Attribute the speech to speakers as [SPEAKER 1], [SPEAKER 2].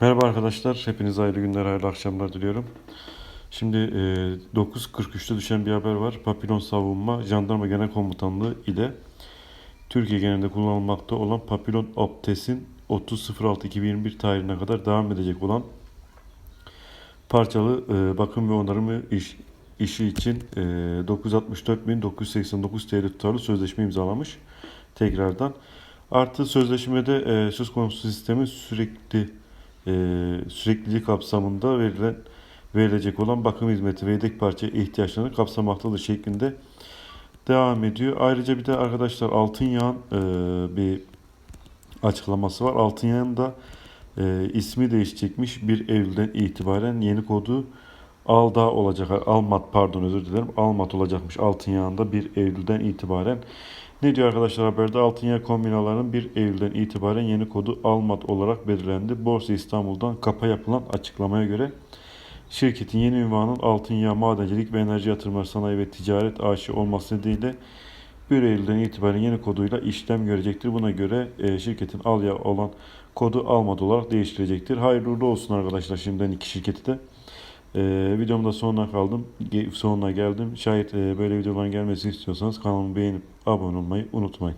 [SPEAKER 1] Merhaba arkadaşlar, hepinize hayırlı günler, hayırlı akşamlar diliyorum. Şimdi e, 9.43'te düşen bir haber var. Papillon Savunma Jandarma Genel Komutanlığı ile Türkiye genelinde kullanılmakta olan Papillon Optes'in 30.06.2021 tarihine kadar devam edecek olan parçalı e, bakım ve onarımı iş, işi için e, 964.989 TL tutarlı sözleşme imzalamış tekrardan. Artı sözleşmede e, söz konusu sistemin sürekli e, sürekliliği kapsamında verilen verilecek olan bakım hizmeti ve yedek parça ihtiyaçlarını kapsamaktadır şeklinde devam ediyor. Ayrıca bir de arkadaşlar Altınyağ'ın e, bir açıklaması var. Altınyağ'ın da e, ismi değişecekmiş. 1 Eylül'den itibaren yeni kodu Alda olacak. Almat pardon özür dilerim. Almat olacakmış Altınyağ'ında 1 Eylül'den itibaren. Ne diyor arkadaşlar haberde? Altınyağ kombinalarının 1 Eylül'den itibaren yeni kodu Almat olarak belirlendi. Borsa İstanbul'dan kapa yapılan açıklamaya göre şirketin yeni ünvanının Altınyağ Madencilik ve Enerji Yatırımları Sanayi ve Ticaret AŞ olması nedeniyle 1 Eylül'den itibaren yeni koduyla işlem görecektir. Buna göre e, şirketin alya olan kodu Almat olarak değiştirecektir. Hayırlı olsun arkadaşlar şimdiden iki şirketi de. Ee, videomda sonuna kaldım. Ge- Sonuna geldim. Şayet e, böyle videoların gelmesini istiyorsanız kanalımı beğenip abone olmayı unutmayın.